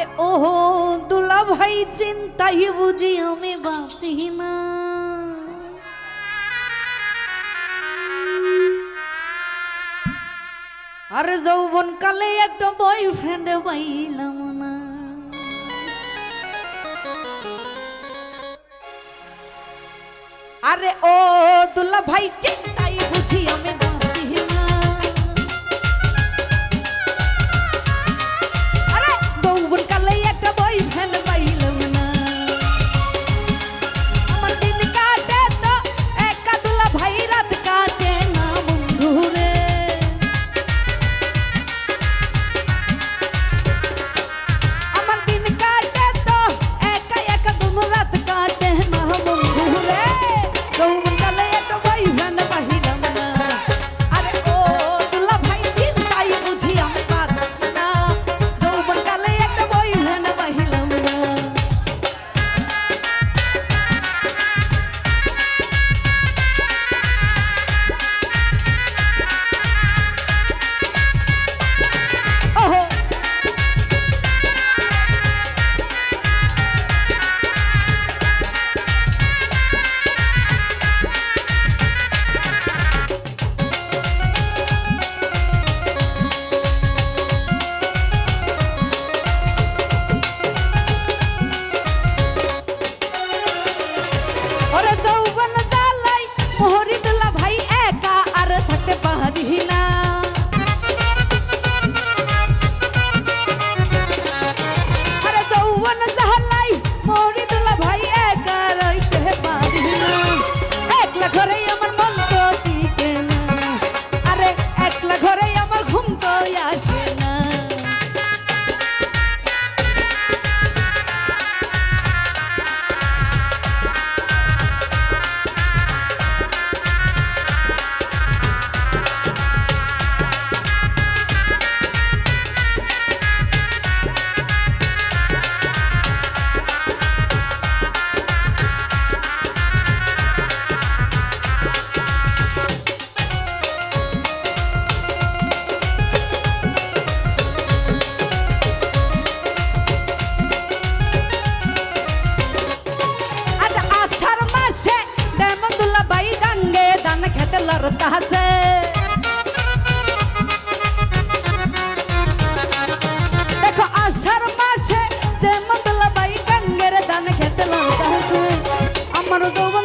বলে ওহো দুলা ভাই চিন্তাই বুঝি আমি বাসি না। আর যৌবন কালে একটা বয়ফ্রেন্ড পাইলাম না। আরে ও দুলা ভাই চিন্তাই বুঝি আমি Hallelujah. কাছে দেখো আষাঢ় মাসে যে মতলা বাই গাঙ্গের দান খেতে লঙ্কা আছে আমার দোবা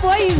foi